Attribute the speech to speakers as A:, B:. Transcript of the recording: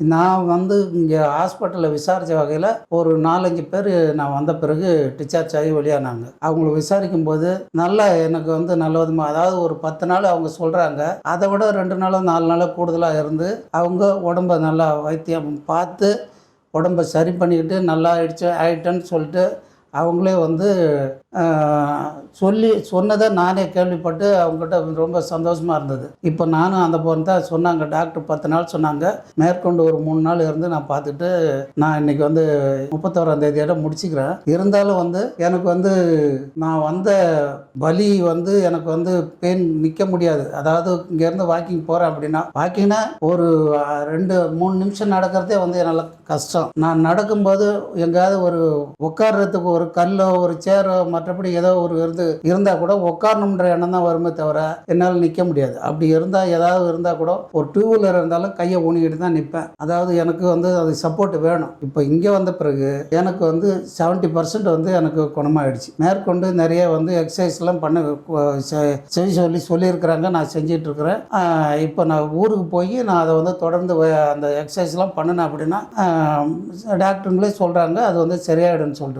A: நான் வந்து இங்கே ஹாஸ்பிட்டலில் விசாரித்த வகையில் ஒரு நாலஞ்சு பேர் நான் வந்த பிறகு டிஸ்சார்ஜ் ஆகி வெளியானாங்க. அவங்கள விசாரிக்கும் போது நல்லா எனக்கு வந்து நல்ல விதமாக அதாவது ஒரு பத்து நாள் அவங்க சொல்கிறாங்க அதை விட ரெண்டு நாளோ நாலு நாளோ கூடுதலாக இருந்து அவங்க உடம்ப நல்லா வைத்தியம் பார்த்து உடம்ப சரி பண்ணிக்கிட்டு நல்லா ஆயிடுச்சு ஆயிட்டேன்னு சொல்லிட்டு அவங்களே வந்து சொல்லி சொன்னதை நானே கேள்விப்பட்டு அவங்ககிட்ட ரொம்ப சந்தோஷமாக இருந்தது. இப்போ நானும் அந்த பொண்ணு தான் சொன்னாங்க டாக்டர் பத்து நாள் சொன்னாங்க. மேற்கொண்டு ஒரு மூணு நாள் இருந்து நான் பார்த்துட்டு நான் இன்னைக்கு வந்து முப்பத்தோராம் தேதியோட முடிச்சுக்கிறேன். இருந்தாலும் வந்து எனக்கு வந்து நான் வந்த வலி வந்து எனக்கு வந்து பெயின் நிற்க முடியாது. அதாவது இங்கேருந்து வாக்கிங் போகிறேன் அப்படின்னா வாக்கிங்னா ஒரு ரெண்டு மூணு நிமிஷம் நடக்கிறதே வந்து என்னால் கஷ்டம். நான் நடக்கும்போது எங்கேயாவது ஒரு உட்கார்றதுக்கு ஒரு கல்லோ ஒரு சேரோ மற்றபடி ஏதோ ஒரு இருந்து இருந்தால் கூட உட்காரணுன்ற எண்ணம் தான் வருமே தவிர என்னால் நிற்க முடியாது. அப்படி இருந்தால் ஏதாவது இருந்தால் கூட ஒரு டூ வீலர் இருந்தாலும் கையை ஊனிக்கிட்டு தான் நிற்பேன் அதாவது எனக்கு வந்து அது சப்போர்ட் வேணும். இப்போ இங்கே வந்த பிறகு எனக்கு வந்து செவன்ட்டி பர்சன்ட் வந்து எனக்கு குணமாயிடுச்சு. மேற்கொண்டு நிறைய வந்து எக்ஸசைஸ்லாம் பண்ண செய்ய சொல்லி சொல்லியிருக்கிறாங்க. நான் செஞ்சிட்டு இருக்கிறேன் இப்போ நான் ஊருக்கு போய் நான் அதை வந்து தொடர்ந்து வ- அந்த எக்ஸசைஸ்லாம் பண்ணினேன் அப்படின்னா டாக்டருங்களே சொல்கிறாங்க அது வந்து சரியாயிடும்னு சொல்லிட்டு